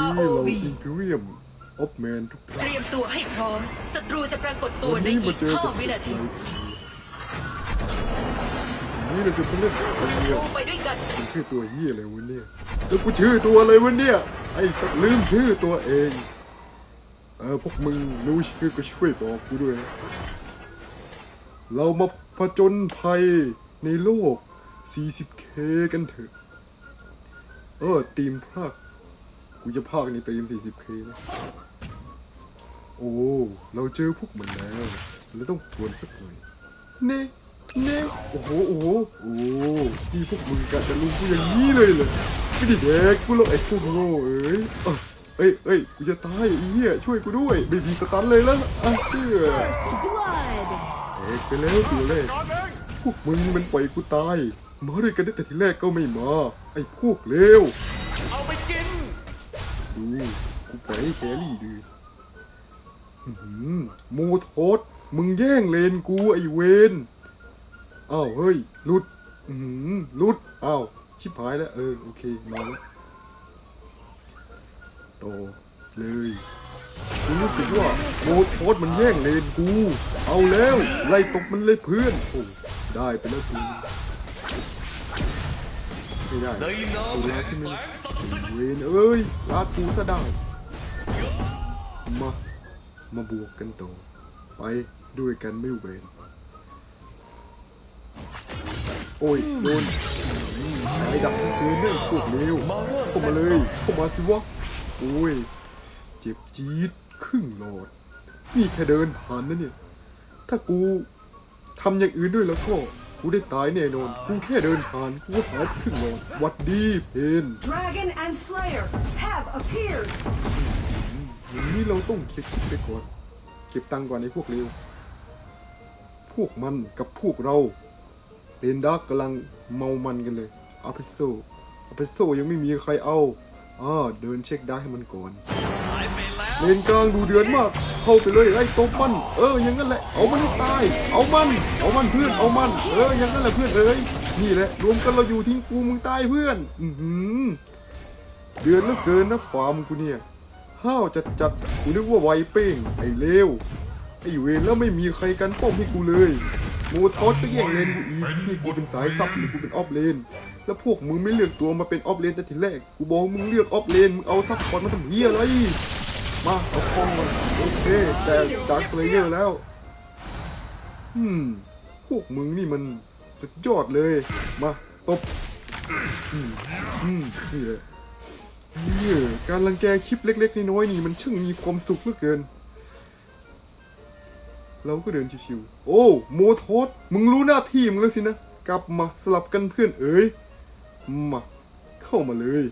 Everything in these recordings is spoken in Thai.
เรา ROV อิมพีเรียมออฟแมนทุกเตท่านรียมตัวให้พร้อม ศัตรูจะปรากฏตัววันในนี้อีมากเจอกับ5วินาทีวันนี้เราจะไปเล่นศักันตเนี่ยรูไปด้วยกัน มันชื่อตัวเฮียอะไรวะเนี่ยแล้วกูชื่อตัวอะไรวะเนี่ยไอ้สัตว์ลืมชื่อตัวเองเออพวกมึงรู้ชื่อก็ช่วยบอกกูด้วยนะเรามาผจญภัยในโลก 40K กันเถอะ เออทีมภาค กูจะภาคในทีม 40K นะโอ้ เราเจอพวกมันแล้วเราต้องควรสักหน่อยเน่เน่โอ้โห โอ้โห โอ้นี่พวกมึงกะจะลุมกูอย่างนี้เลยเหรอไม่ด้แดกกูหรอกไอ้พวกโง่เอ้ยเอ้ยเอ้ยกูจะตายไอ้เหี้ยช่วยกูด้วยไม่มีสตันเลยแล้วอะเพื่อเอกไปแล้วตัวแรกพวกมึงมันปล่อยกูตายมาด้วยกันตั้แต่ทีแรกก็ไม่มา ไอ้พวกเลวเอาไป ดูกูปล่อยให้แครี่ดูอื้อหือโมโทสมึงแย่งเลนกูไอเวนอ้าวเฮ้ยหลุดอือหือหลุดอ้าวชิบหายแล้วเออโอเคมาแล้วโตเลยกูรู้สึกว่าโมโทสมันแย่งเลนกู เอาแล้วไล่ตบมันเลยเพื่อนโอ้ได้ไปแล้วกู ไม่ได้ในนามกูแห่รักงที่แสมันงสรรสเวนเอ้ยลาดกูซะได้ มา มาบวกกันต่อ ไปด้วยกันไม่เวนโอ้ยโดนอืมสายดับทั้งคืนเนี่ยพวกเลวเข้ามาเลยเข้ามาสิวะโอ้ย เจ็บจี๊ดครึ่งหลอด นี่แค่เดินผ่านนะเนี่ย ถ้ากูทำอย่างอื่นด้วยแล้วก็ กูได้ตายแน่นอน กูแค่เดินผ่านกูก็หายครึ่งหลอดหวัดดีเพน Dragon and Slayer have appeared. อย่างนี้เราต้องเคลียร์คลิปไปก่อน เก็บตังค์ก่อนไอ้พวกเร็วพวกมันกับพวกเราเลนดาร์กกำลังเมามันกันเลยอาเพโซอาเพโซยังไม่มีใครเอาอ่าเดินเช็คได้ให้มันก่อนสายไปแล้ว เลนกลางดูเดือนมาก เข้าไปเลยไล่ตบมัน เอออย่างนั้นแหละ เอามันให้ตาย เอามัน เอามันเพื่อน เอามัน เอออย่างนั้นแหละเพื่อนเอ้ย นี่แหละรวมกันเราอยู่ทิ้งกูมึงตายเพื่อน อือหือเดือนเหลือเกินนะฟาร์มกูเนี่ย ห้าวจัดจัดกูนึกว่าไวเป้ง ไอ้เลว ไอ้เวรแล้วไม่มีใครกันป้องให้กูเลยโมทอสก็แย่งเลนกูอีกนี่กูเป็นสายซับหรือกูเป็นออฟเลน แล้วพวกมึงไม่เลือกตัวมาเป็นออฟเลนแต่ทีแรก กูบอกมึงเลือกออฟเลน มึงเอาซับพอร์ตมาทำเฮียอะไร มาเอาคองมาโอเค แต่ดาร์คเลเยอร์แล้ว อืม พวกมึงนี่มันสุดยอดเลย มาตบอืมอืมนี่แหละนี่การรังแกคลิปเล็ก ๆ น้อยๆนี่มันช่างมีความสุขเหลือเกิน เราก็เดินชิวๆ โอ้ โมโทสมึงรู้หน้าที่มึงแล้วสินะ กลับมาสลับกันเพื่อนเอ๋ย มา เข้ามาเลย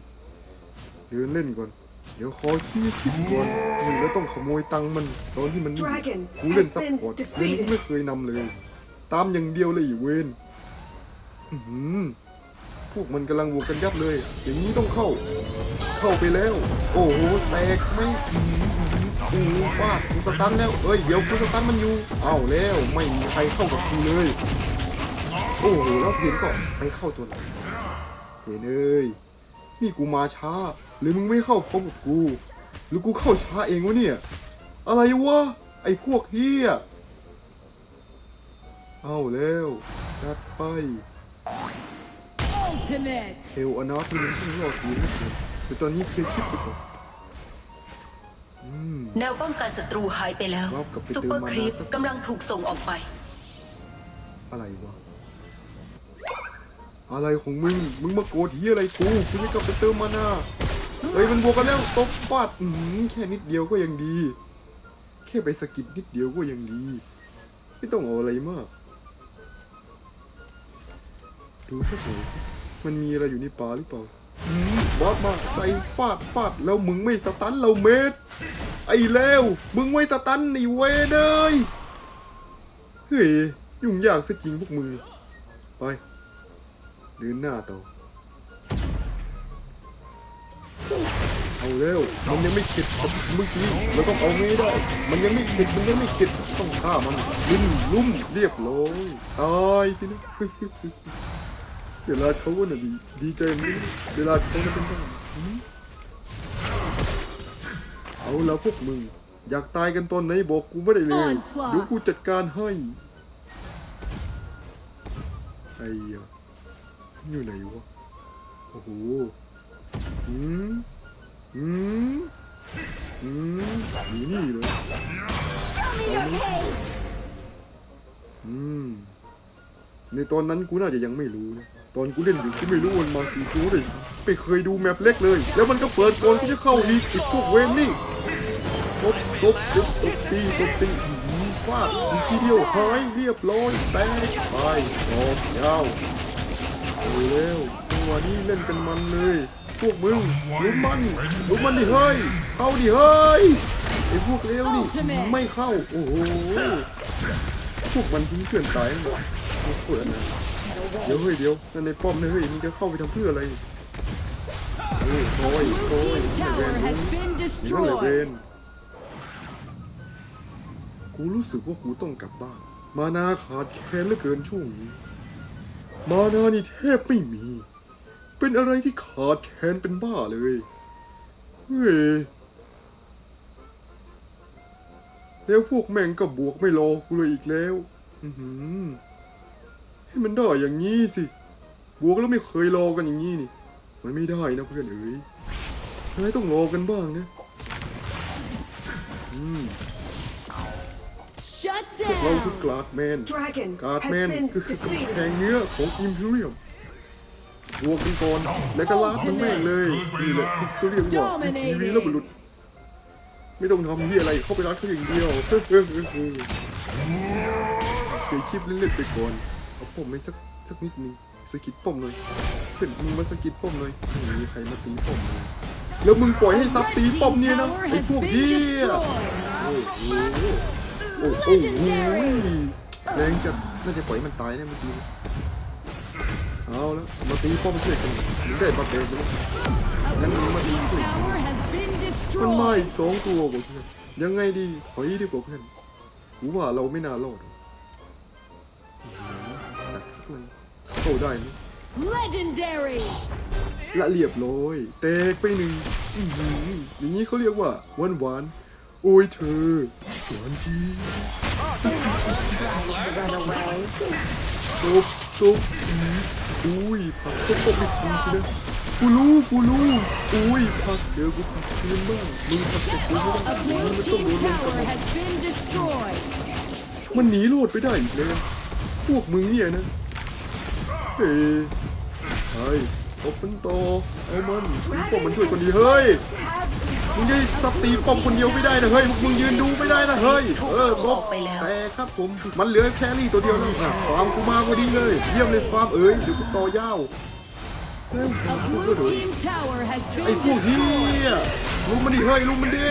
เดินเล่นก่อน เดี๋ยวขอขี้คิดก่อนนี่แล้วต้องขโมยตังค์มันตอนที่มันไม่อยู่ Dragon กูเล่น has ซัพ been พอร์ต defeated เล่นกูไม่เคยนำเลย ตามอย่างเดียวเลยอีเวนอื้อหือพวกมันกำลังบวกกันยับเลย อย่างนี้ต้องเข้า เข้าไปแล้ว โอ้โหแตกไหมอื้อหืออื้อหือฟาดกูสตันแล้วเอ้ยเดี๋ยวกูสตันมันอยู่เอาแล้วไม่มีใครเข้ากับกูเลย โอ้โหแล้วเพนก็ไปเข้าตัวไหนเพนเอ้ยนี่กูมาช้า หรือมึงไม่เข้าพร้อมกับกู หรือกูเข้าช้าเองวะเนี่ย อะไรวะ ไอ้พวกเฮียเอาแล้วจัดไป Ultimate. เฮลอนาที่มันช่างรอดกูนะเกินแต่ตอนนี้เคลียร์คลิปไปก่อนอืมแนวป้องกันศัตรูหายไปแล้วรอบกับไปเติมซูเปอร์ครีปมานะกำลังถูกส่งออกไป อะไรวะ อะไรของมึง มึงมาโกรธเฮียอะไรกูกูจะกลับไปเติมมานา เฮ้ยมันบวกกันแล้วตบฟาดแค่นิดเดียวก็ยังดี แค่ไปสะกิดนิดเดียวก็ยังดี ไม่ต้องเอาอะไรมาก ดูสักหน่อยสิมันมีอะไรอยู่ในป่าหรือเปล่าอืมบอสมาใส่ฟาดฟาดแล้วมึงไม่สตันเราเมดไอ้เลวมึงไม่สตันไอ้เวเนยเฮ้ยยุ่งยากซะจริงพวกมึงไปเดินหน้าต่อ เอาเร็วมันยังไม่เข็ดกับเมื่อกี้เราต้องเอาไม่ได้ มันยังไม่เข็ดมันยังไม่เข็ดต้องฆ่ามันลุ่มลุ่มเรียบร้อยตายสินะเวลาเขาว่าน่ะดีดีใจมั้ยเวลาเขาจะเป็นบ้าหืมเอาแล้วพวกมึงอยากตายกันตอนไหนบอกกูไม่ได้เลย Onslaught เดี๋ยวกูจัดการให้ไอ้ยะอยู่ไหนวะโอ้โหอืม อืมอืมอยู่นี่เลยอืมในตอนนั้นกูน่าจะยังไม่รู้นะตอนกูเล่นอยู่กูไม่รู้มันมากี่ตัวเลยไม่เคยดูแมปเล็กเลย แล้วมันก็เปิดก่อนกูจะเข้าลีกไอ้พวกเวนนี่ตบตบตบตบตีตบตีฟาดอีกทีเดียวหายเรียบร้อยแตกไปออกยาวเอาเร็วจังหวะนี้เล่นกันมันเลย พวกมึงลุมมันลุมมันดิเฮ้ย เข้าดิเฮ้ยไอ้พวกเร็วนี่ Ultimate ไม่เข้า โอ้โห พวกมันทิ้งเพื่อนตายหมดพวกเพื่อนนะเดี๋ยวเฮ้ยเดี๋ยวนั่นในป้อมนะเฮ้ยมึงจะเข้าไปทำเพื่ออะไรโอ้ยโอ้ย Blue โอ้ย team เว tower น has been นี่นั่นแหละเว destroyed. นกูรู้สึกว่ากูต้องกลับบ้าน มานาขาดแคลนเหลือเกินช่วงนี้ มานานี่แทบไม่มี เป็นอะไรที่ขาดแคลนเป็นบ้าเลย เฮ้ย แล้วพวกแม่งก็บวกไม่รอกูเลยอีกแล้ว อือหือให้มันได้อย่างนี้สิ บวกแล้วไม่เคยรอกันอย่างนี้นี่ มันไม่ได้นะเพื่อนเอ๋ยนายต้องรอกันบ้างนะ อืม Shut พวกเราคื down. อกลาดแมน Dragon กาดแม has น been ก็คือกำ defeated. แพงเนื้อของอิมพีเรียม บวกกันก่อนแล้วก็ลาดมันแม่งเลยนี่แหละที่เขาเรียกว่าอิมพีเรียมบุรุษ ไม่ต้องทำที่อะไรเข้าไปรัดเขาอย่างเดียวเฮ้ยเฮ้ยเฮ้ยเฮ้ยเคยคลิปเล่นๆไปก่อนเอาป้อมไม่สักสักนิดนึงสกิดป้อมหน่อยเพื่อนมึงมาสกิดป้อมหน่อยไม่มีใครมาตีป้อมเลยแล้วมึงปล่อยให้ซับตีป้อมเนี่ยนะไอ้พวกเหี้ยโอ้โหโอ้โหแรงจัดน่าจะปล่อยมันตายแน่เมื่อกี้ เอาแล้วมาตีป้อมเพื่อนกันมึงได้บัฟเดนไปแล้ว A blue team tower has been มันมา destroyed. อีกสองตัวกว่าเพื่อนยังไงดีถอยดีกว่าเพื่อนกูว่าเราไม่น่ารอดอื้อหือดักสักเลยเข้าได้ไหม Legendary. ละเรียบร้อยแตกไปหนึ่งอื้อหืออย่างนี้เขาเรียกว่าหวานหวานๆโอ้ยเธอหวานจีตบตบ อุ้ยผักตบตบอีกทีสินะกูรู้กูรู้อุ้ยผักเดี๋ยวกูผักคืนบ้างมึงผักเสร็จกูไม่ได้ A มึง blue มันต้อง team โดนลงกับ tower มัน has been destroyed. มันหนีโลดไปได้อีกแล้วพวกมึงเนี่ยนะเฮ้ยเฮ้ยตบมันต่อเอามันมึงป้อมมันช่วยคนดีเฮ้ย มึงจะสับตีป้อมคนเดียวไม่ได้นะเฮ้ยมึงยืนดูไม่ได้นะเฮ้ยเออตบแต่ครับผมมันเหลือแครี่ตัวเดียวแล้วอะฟาร์มกูมาพอดีเลย เยี่ยมเลยฟาร์มเอ้ยเดี๋ยวกูต่อยาวเฮ้ย A กูก็ blue โดน team tower has ไอ้ been พวกเฮี destroyed. ยลุมมันดิเฮ้ยลุมมันดิ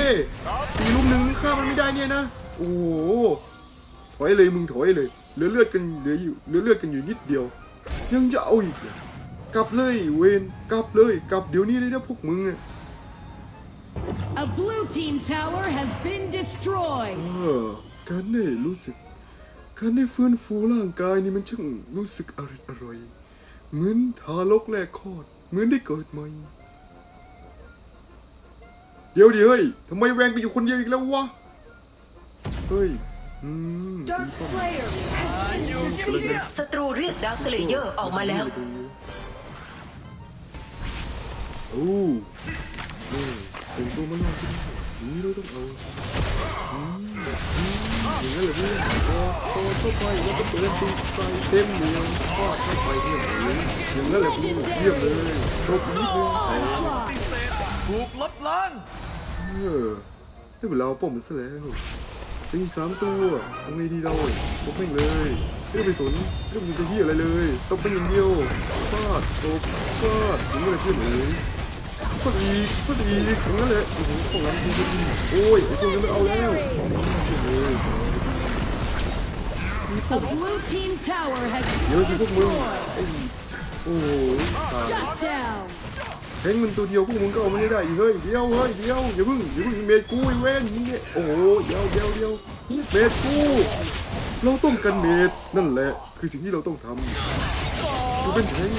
ตีลุมหนึ่งมึงฆ่ามันไม่ได้เนี่ยนะโอ้โหถอยเลยมึงถอยเลยเหลือเลือดกันเหลืออยู่เหลือเลือดกันอยู่นิดเดียว ยังจะเอาอีกเหรอกลับเลยเวนกลับเลยกลับเดี๋ยวนี้เลยนะพวกมึงอะ A blue team tower has been destroyed. เออการได้รู้สึก การได้ฟื้นฟูร่างกายนี่มันช่างรู้สึกอร่อยอร่อยเหมือนทารกแรกคลอด เหมือนได้เกิดใหม่ เดี๋ยวดิเฮ้ยทำไมแวงไปอยู่คนเดียวอีกแล้ววะ เฮ้ย อืม Dark Slayer has been defeated. ศัตรูเรียกดาวสเลเยอร์ออกมาแล้ว โอ้นี่เป็นตัวมันรอดที่นี่นี่เราต้องเอาอืมอืมอย่างนั้นเหรอเนี่ยพอพอเข้าไปแล้วก็เปิดตีใส่เต็มเดียวทอดเข้าไปเนี่ยอย่างนั้นแหละคุณเยี่ยมเลยตบนิดนึงแต่ Onslaught. ถูกลบล้างเออได้เวลาเอาป้อมมันซะแล้วจะมีสามตัวทำไงดีเราตบแม่งเลยไม่องไปสนไม่องมีจะเหี้ยอะไรเลยตบเป็นอย่างเดียวฟาดตบฟาดอย่างนั้นเลยเพื่อนเอ๋ย ฟาดอีกฟาดอีกองนั้นแหละโอ้โหของหลังทีดีโอ้ยไอ้พวกนี้ไม่เอาแล้วเย A blue team tower has เดี๋ยวสิพวกมึงโอ้โหตาย Shut down. แทงมันตัวเดียวพวกมึงก็เอาไม่ได้เฮ้ยเดียวเฮ้ยเดียวอย่าเพิ่งอย่าเพิ่งเมดกูไอ้เว้นนี่โอ้โหเดียวเดียวเดียวเมดกูเราต้องกันเมดนั่นแหละ คือสิ่งที่เราต้องทำ กูเป็นแทง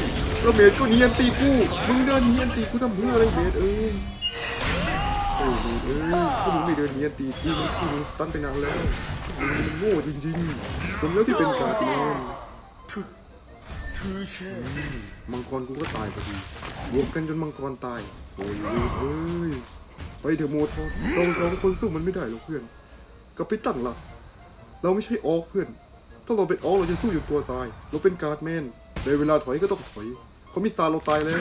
แล้วเมดก็เนียนตีกู มึงเดินเนียนตีกูทำเพื่ออะไรเมดเอ้ยโอ้โหเอ้ยก็มึงไม่เดินเนียนตีกูมันกูมึงตันไปนานแล้วมึงโง่จริงๆสมแล้วที่เป็นการ์ดแมนทือเช่มังกรกูก็ตายพอดีบวกกันจนมังกรตาย โอ้ยเอ้ย ไปเถอะโมทอสเราสองคนสู้มันไม่ได้หรอกเพื่อนกับไปตั้งหลักเราไม่ใช่ออกเพื่อน ถ้าเราเป็นออกเราจะสู้อยู่ตัวตาย เราเป็นการ์ดแมน ในเวลาถอยก็ต้องถอยเขามิสซาเราตายแล้ว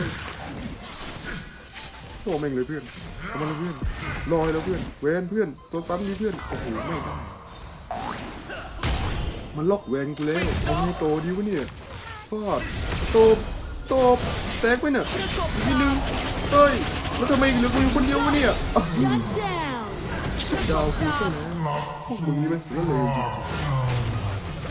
โอ้แม่งเลยเพื่อนเอามันเพื่อนลอยแล้วเพื่อนแวนเพื่อนตัวซ้ำนี่เพื่อนโอ้โหไม่ได้มันล็อกแวนกูแล้วทำไงโตดีวะเนี่ยฟาดตบตบแตกไปเนี่ยอีกนิดนึงเฮ้ยแล้วทำไมเหลือกูอยู่คนเดียววะเนี่ยดาวกูใช่ไหมพวกมึงนี่มันเสียเลยจริง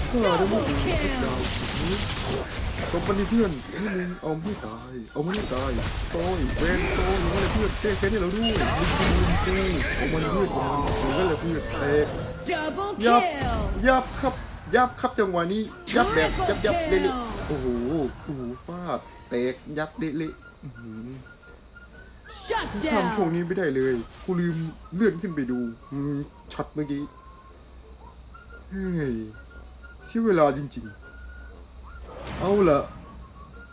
ๆข้าได้พวกมึงดาว ตบมันดิเพื่อนนี่มึงเอาไม่ตาย เอาไม่ตายโต้ยเวนโต้ยนั่นแหละเพื่อนแก้แค้นให้เราด้วยมึงกูมึงกูเอามันเพื่อนเอามันนั่นแหละเพื่อนแตก Double ยับ kill. ยับครับยับครับจังหวะนี้ยับแบบยับยับเละๆโอ้โหโอ้โหฟาดแตกยับเละๆอื้อหือ Shut ทำช่วง down. นี้ไม่ได้เลย กูลืมเลื่อนขึ้นไปดูอืมช็อตเมื่อกี้ เฮ้ยเสียเวลาจริง ๆ เอาละ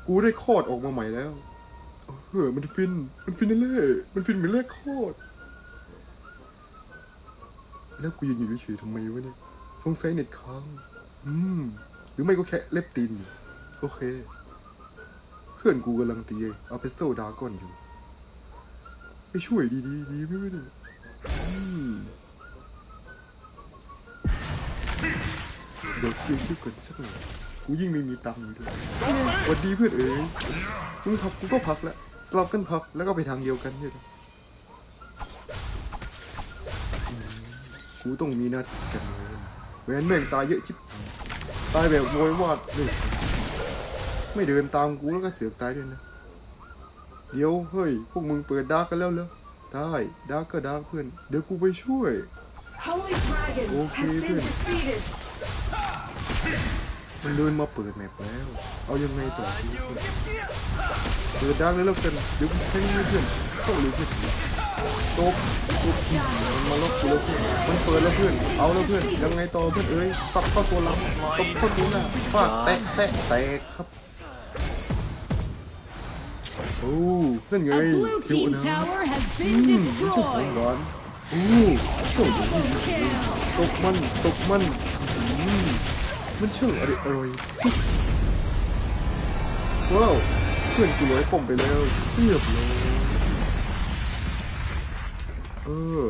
กูได้คลอดออกมาใหม่แล้วเออมันฟิน มันฟินเล่มันฟินเหมือนแรกคลอด แล้วกูยังอยู่เฉยๆทำไมวะเนี่ยสงสัยเน็ตค้าง อืม หรือไม่ก็แค่เล็บตีน โอเค เพื่อนกูกำลังตีเอาเพโซดาก่อนอยู่ ไปช่วยดีดีดีไม่ไม่ได้อืมเดี๋ยวคิวคิวก่อนสักหน่อย กูยิ่งไม่มีตังค์อยู่ด้วยสวัสดีเพื่อนเอ๋ยมึงพักกูก็พักแล้วสลับกันพักแล้วก็ไปทางเดียวกันเนี่ยนะอืมกูต้องมีหน้าที่กันเลยแหวนแม่งตายเยอะชิบหายตายแบบโวยวาดเลยไม่เดินตามกูแล้วก็เสือกตายด้วยนะ เดี๋ยวเฮ้ยพวกมึงเปิดดาร์กกันแล้วเหรอได้ดาร์กก็ดาร์กเพื่อน เดี๋ยวกูไปช่วย Holy Dragon Okay, has been good. defeated มันเดินมาเปิดแมปแล้ว เอายังไงต่อดีเปิดดาร์กเลยแล้วกันเดี๋ยวกูแทงให้เพื่อนเข้าเลยเพื่อนตบตบมันมาล็อกกูแล้วเพื่อนมันเปิดแล้วเพื่อน เอาแล้วเพื่อน ยังไงต่อเพื่อนเอ้ยตับเข้าตัวหลังตบเข้าตัวหน้าฟาดแตะแตะแตกครับโอ้นั่นไง A blue คิว team นะ tower has อื been มมันช่างหอม destroyed. หวานโอ้โชคดี Double kill. ตกมันตกมันอืม มันช่างอร่อยอร่อยสิว้าวเพื่อนกูร้อยป่อมไปแล้วเรียบร้อยเออ